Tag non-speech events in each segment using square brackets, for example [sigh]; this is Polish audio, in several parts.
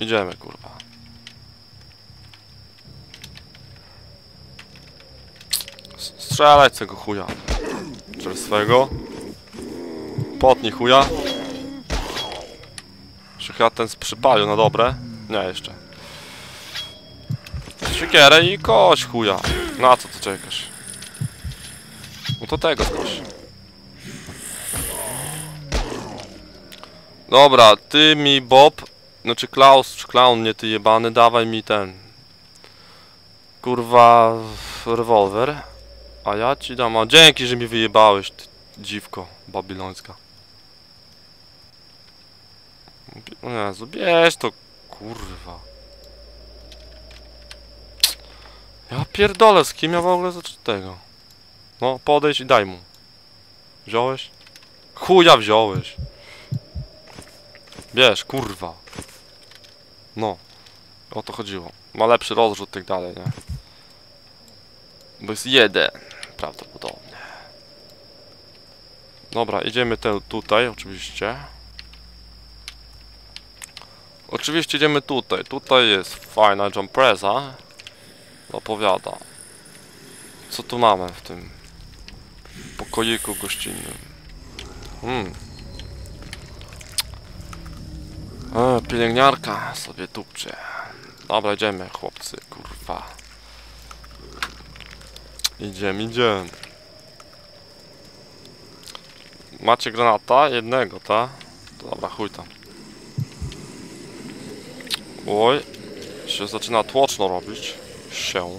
Idziemy, kurwa. S- Strzelaj z tego chuja. Przez swego. Potnij chuja. Czy chyba ten przypalił na dobre? Nie, jeszcze. Siekierę i kość chuja. Na co ty czekasz? No to tego skoś. Dobra, ty mi Bob, znaczy Klaus, czy Clown, nie ty jebany, dawaj mi ten. Kurwa, rewolwer. A ja ci dam, a dzięki, że mi wyjebałeś, ty dziwko babilońska. O Jezu, bierz to, kurwa. Ja pierdolę, z kim ja w ogóle zacząć tego? No, podejdź i daj mu. Wziąłeś? Chuja wziąłeś. Bierz, kurwa. No. O to chodziło. Ma lepszy rozrzut i tak dalej, nie? Bo jest jeden. Prawdopodobnie. Dobra, idziemy te, tutaj, oczywiście. Oczywiście idziemy tutaj. Tutaj jest fajna jumpreza. Opowiada. Co tu mamy w tym pokoiku gościnnym? Hmm. E, pielęgniarka sobie tupcie. Dobra, idziemy, chłopcy, kurwa. Idziemy, idziemy. Macie granata? Jednego, ta? Dobra, chuj tam. Oj, się zaczyna tłoczno robić. Się.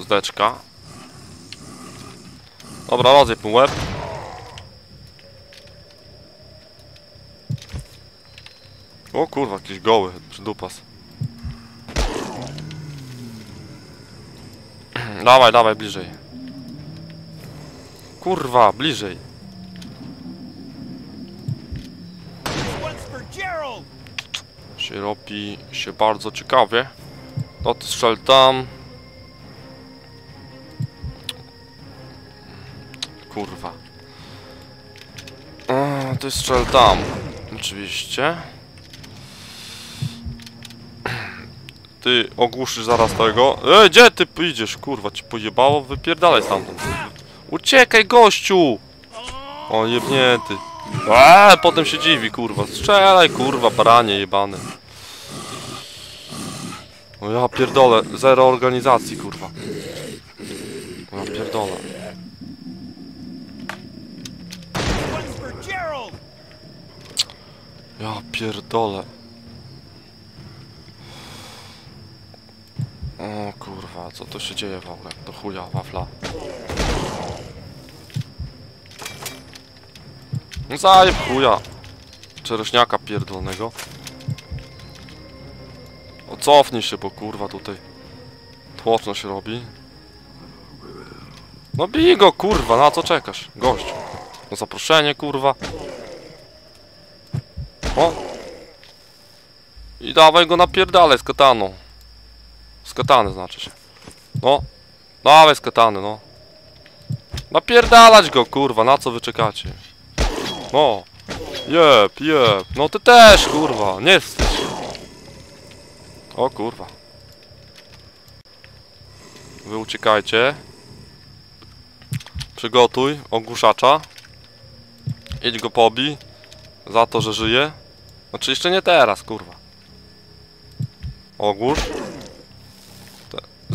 Zdeczka. Dobra, rozjeb mu łeb. O kurwa, jakiś goły, przydupas. [clears throat] dawaj, dawaj, bliżej. Kurwa, bliżej. Się robi się bardzo ciekawie. No ty strzel tam. Kurwa. A, ty strzel tam. Oczywiście. Ty ogłuszysz zaraz tego. E, gdzie ty pójdziesz? Kurwa, ci pojebało? Wypierdalaj stamtąd. Uciekaj, gościu! O, jebnięty. Eee, potem się dziwi, kurwa. Strzelaj, kurwa, baranie jebane. O ja pierdolę, zero organizacji, kurwa. O ja pierdolę. Ja pierdolę. O kurwa, co to się dzieje w ogóle? Do chuja, wafla. No Zajeb chuja. Czereśniaka pierdolonego. O cofnij się, bo kurwa tutaj tłoczno się robi. No bij go kurwa, na co czekasz? Gościu. No zaproszenie kurwa. O! I dawaj go napierdalaj z kataną. Z znaczy się. No. Dawaj z no. Napierdalać go, kurwa, na co wy czekacie? No. Jeb, jeb. No ty też, kurwa, nie się. O kurwa. Wy uciekajcie. Przygotuj ogłuszacza. Idź go pobij. Za to, że żyje. Znaczy jeszcze nie teraz, kurwa. Ogłusz.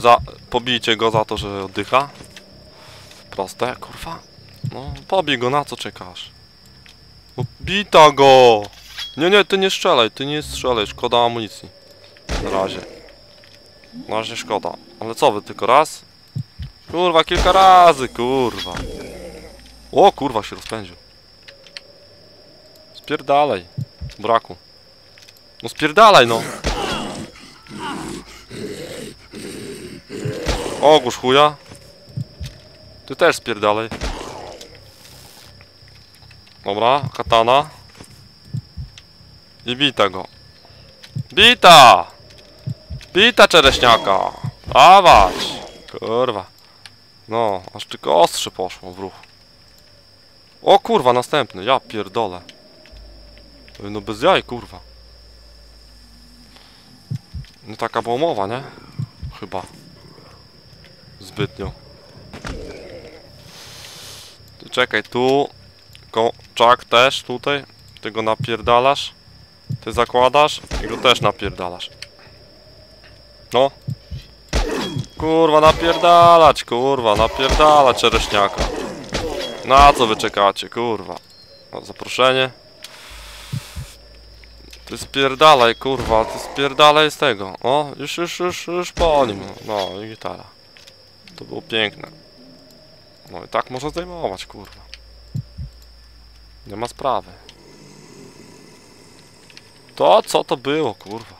Za, pobijcie go za to, że oddycha. Proste, kurwa. No, pobij go, na co czekasz? No, bita go! Nie, nie, ty nie strzelaj, ty nie strzelaj, szkoda amunicji. Na razie. Na razie szkoda. Ale co wy, tylko raz? Kurwa, kilka razy, kurwa. O, kurwa, się rozpędził. Spierdalaj. Braku. No spierdalaj no. Ogórz chuja. Ty też spierdalaj. Dobra, katana. I bita go. Bita! Bita czereśniaka! Dawać! Kurwa. No, aż tylko ostrze poszło w ruch. O kurwa, następny. Ja pierdolę. No bez jaj, kurwa. Nie taka była umowa, nie? Chyba. Zbytnio. Czekaj, tu... Czak też tutaj. Ty go napierdalasz. Ty zakładasz i go też napierdalasz. No. Kurwa, napierdalać, kurwa, napierdalać czereśniaka. Na co wy czekacie, kurwa? O, zaproszenie. Ty spierdalaj, kurwa, ty spierdalaj z tego. O, już, już, już, już po nim. No i gitara. To było piękne. No i tak można zdejmować, kurwa. Nie ma sprawy. To, co to było, kurwa?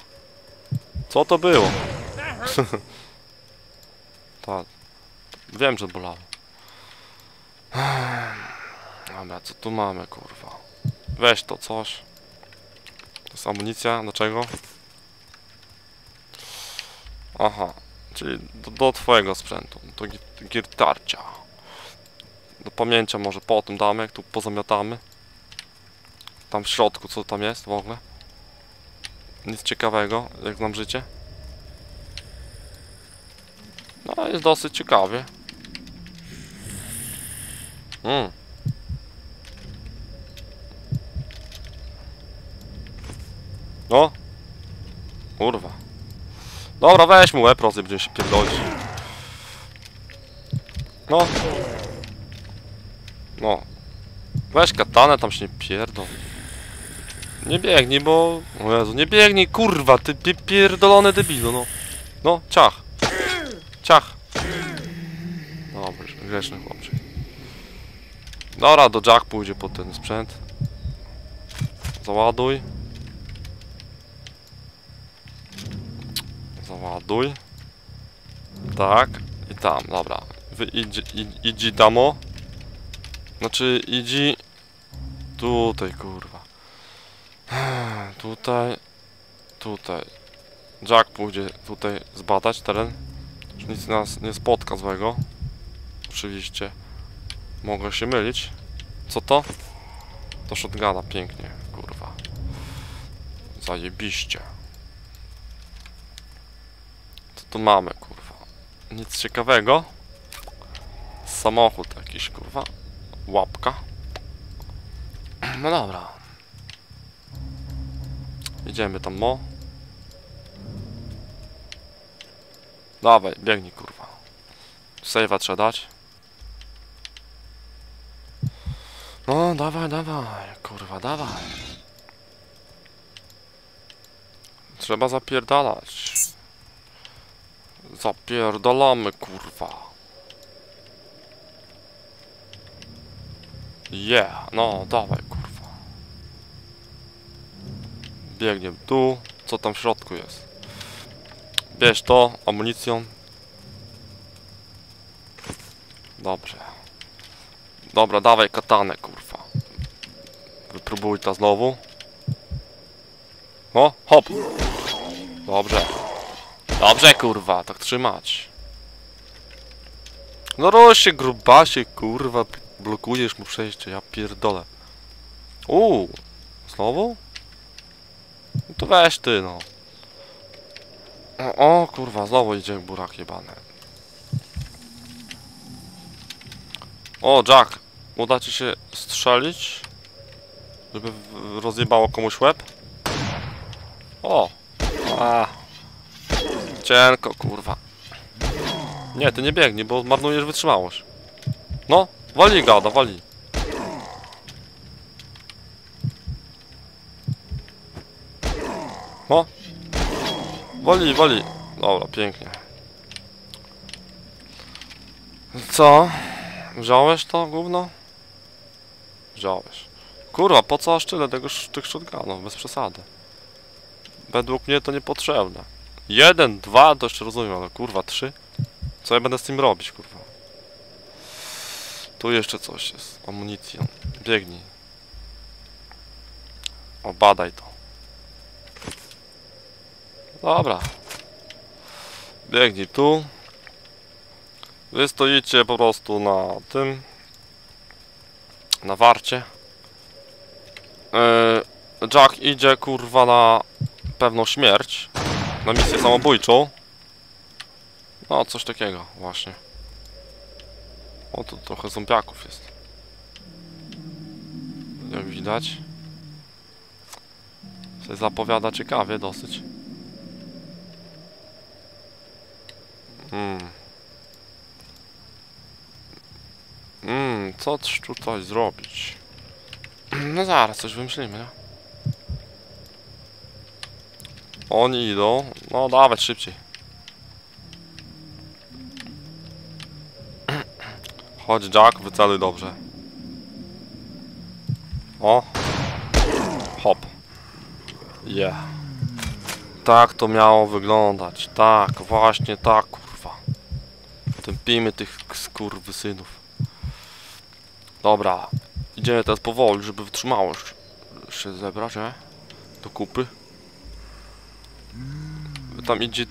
Co to było? [laughs] tak. Wiem, że bolało. Dobra, co tu mamy, kurwa? Weź to coś. To jest amunicja, dlaczego? Aha, czyli do, do twojego sprzętu, do gi- girtarcia. Do pamięcia może potem damy, jak tu pozamiatamy. Tam w środku, co tam jest w ogóle? Nic ciekawego, jak znam życie. No, jest dosyć ciekawie. Mm. No. Kurwa. Dobra, weź mu łeb będziemy się pierdolić. No. No. Weź katanę, tam się nie pierdol. Nie biegnij, bo... O Jezu, nie biegnij, kurwa, ty pi pierdolony debilu, no. No, ciach. Ciach. Dobrze, grzeczny chłopczyk. Dobra, do Jack pójdzie po ten sprzęt. Załaduj. Załaduj. Tak. I tam, dobra. Wy idź, idź damo. Znaczy, idź... Tutaj, kurwa. [sighs] Tutaj. Tutaj. Jack pójdzie tutaj zbadać teren. Już nic nas nie spotka złego. Oczywiście. Mogę się mylić. Co to? To shotguna, pięknie, kurwa. Zajebiście. Co tu mamy, kurwa? Nic ciekawego. Samochód jakiś, kurwa. Łapka. No dobra. Idziemy tam, mo. Dawaj, biegnij, kurwa. Save'a trzeba dać. No, dawaj, dawaj, kurwa, dawaj. Trzeba zapierdalać. Zapierdalamy, kurwa. Yeah, no, dawaj, kurwa. Biegnie tu. Co tam w środku jest? Bierz to, amunicją. Dobrze. Dobra, dawaj katanę, kurwa. Wypróbuj ta znowu. O, hop. Dobrze. Dobrze, kurwa, tak trzymać. No roś się, grubasie, kurwa. Blokujesz mu przejście, ja pierdolę. Uuu. Znowu? No to weź ty, no. O, o kurwa, znowu idzie burak jebany. O, Jack, uda ci się strzelić? Żeby rozjebało komuś łeb? O! A. Cienko, kurwa. Nie, ty nie biegnij, bo marnujesz wytrzymałość. No, wali gada, wali. O! Wali, wali. Dobra, pięknie. Co? Wziąłeś to gówno? Wziąłeś. Kurwa, po co aż tyle tego, tych shotgunów? Bez przesady. Według mnie to niepotrzebne. Jeden, dwa, to jeszcze rozumiem, ale kurwa, trzy? Co ja będę z tym robić, kurwa? Tu jeszcze coś jest. Amunicja. Biegnij. O, badaj to. Dobra. Biegnij tu. Wy stoicie po prostu na tym. Na warcie. Yy, Jack idzie kurwa na pewną śmierć. Na misję samobójczą. No, coś takiego, właśnie. O, tu trochę zombiaków jest. Jak widać. Się zapowiada ciekawie dosyć. Hmm. Hmm, co też tutaj zrobić? [clears throat] No zaraz, coś wymyślimy, nie? Oni idą. No dawać szybciej. Chodź Jack, wyceluj dobrze. O. Hop. Yeah. Tak to miało wyglądać. Tak, właśnie tak, kurwa. Tępimy tych skurwysynów. Dobra. Idziemy teraz powoli, żeby wytrzymałość się zebrać, nie? Do kupy. Wy tam idzie,